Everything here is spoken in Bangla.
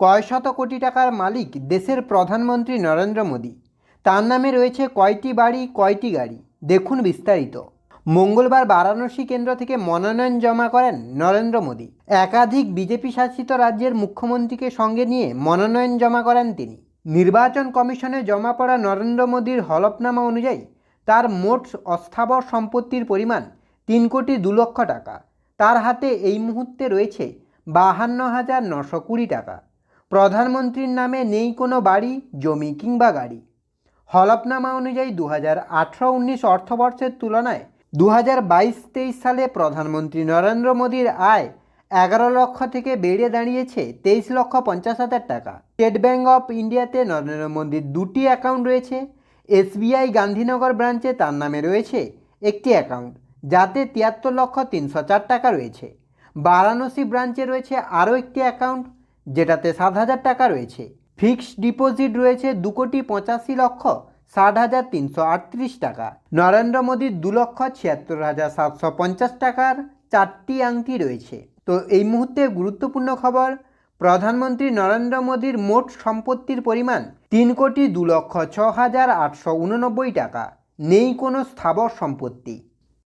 কয় শত কোটি টাকার মালিক দেশের প্রধানমন্ত্রী নরেন্দ্র মোদী? তার নামে রয়েছে কয়টি বাড়ি, কয়টি গাড়ি? দেখুন বিস্তারিত। মঙ্গলবার বারাণসী কেন্দ্র থেকে মনোনয়ন জমা করেন নরেন্দ্র মোদী। একাধিক বিজেপি শাসিত রাজ্যের মুখ্যমন্ত্রীকে সঙ্গে নিয়ে মনোনয়ন জমা করেন তিনি। নির্বাচন কমিশনে জমা পড়া নরেন্দ্র মোদীর হলফনামা অনুযায়ী, তার মোট অস্থাবর সম্পত্তির পরিমাণ তিন কোটি দু লক্ষ টাকা। তার হাতে এই মুহূর্তে রয়েছে বাহান্ন হাজার নশো কুড়ি টাকা। প্রধানমন্ত্রীর নামে নেই কোনো বাড়ি, জমি কিংবা গাড়ি। হলফনামা অনুযায়ী দু হাজার আঠেরো উনিশ অর্থবর্ষের তুলনায় দু হাজার বাইশ তেইশ সালে প্রধানমন্ত্রী নরেন্দ্র মোদীর আয় এগারো লক্ষ থেকে বেড়ে দাঁড়িয়েছে তেইশ লক্ষ পঞ্চাশ হাজার টাকা। স্টেট ব্যাঙ্ক অফ ইন্ডিয়াতে নরেন্দ্র মোদীর দুটি অ্যাকাউন্ট রয়েছে। এসবিআই গান্ধীনগর ব্রাঞ্চে তার নামে রয়েছে একটি অ্যাকাউন্ট, যাতে তিয়াত্তর লক্ষ তিনশো চার টাকা রয়েছে। বারাণসী ব্রাঞ্চে রয়েছে আরও একটি অ্যাকাউন্ট যেটাতে সাত হাজার টাকা রয়েছে। ফিক্সড ডিপোজিট রয়েছে দু কোটি পঁচাশি লক্ষ ষাট হাজার তিনশো আটত্রিশ টাকা। নরেন্দ্র মোদীর দু লক্ষ ছিয়াত্তর হাজার সাতশো পঞ্চাশ টাকার চারটি আংটি রয়েছে। তো এই মুহূর্তে গুরুত্বপূর্ণ খবর, প্রধানমন্ত্রী নরেন্দ্র মোদীর মোট সম্পত্তির পরিমাণ তিন কোটি দু লক্ষ ছ হাজার আটশো উননব্বই টাকা। নেই কোনো স্থাবর সম্পত্তি।